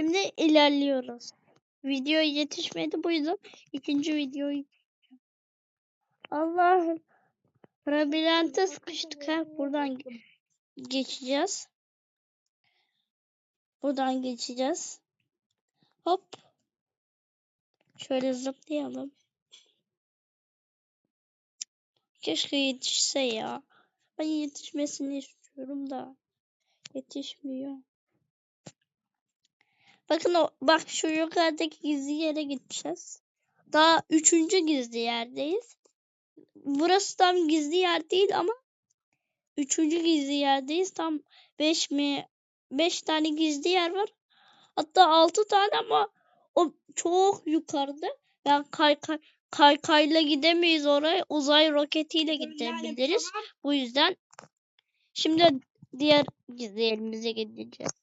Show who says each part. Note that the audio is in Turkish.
Speaker 1: Şimdi ilerliyoruz. Video yetişmedi bu yüzden ikinci videoyu Allah'ım. Labirente sıkıştık ha. Buradan ge- geçeceğiz. Buradan geçeceğiz. Hop. Şöyle zıplayalım. Keşke yetişse ya. Ben yetişmesini istiyorum da. Yetişmiyor. Bakın o bak şu yukarıdaki gizli yere gideceğiz. Daha üçüncü gizli yerdeyiz. Burası tam gizli yer değil ama üçüncü gizli yerdeyiz. Tam beş mi beş tane gizli yer var. Hatta altı tane ama o çok yukarıda. Ben kay kay kaykayla gidemeyiz oraya. Uzay roketiyle gidebiliriz. Bu yüzden şimdi diğer gizli yerimize gideceğiz.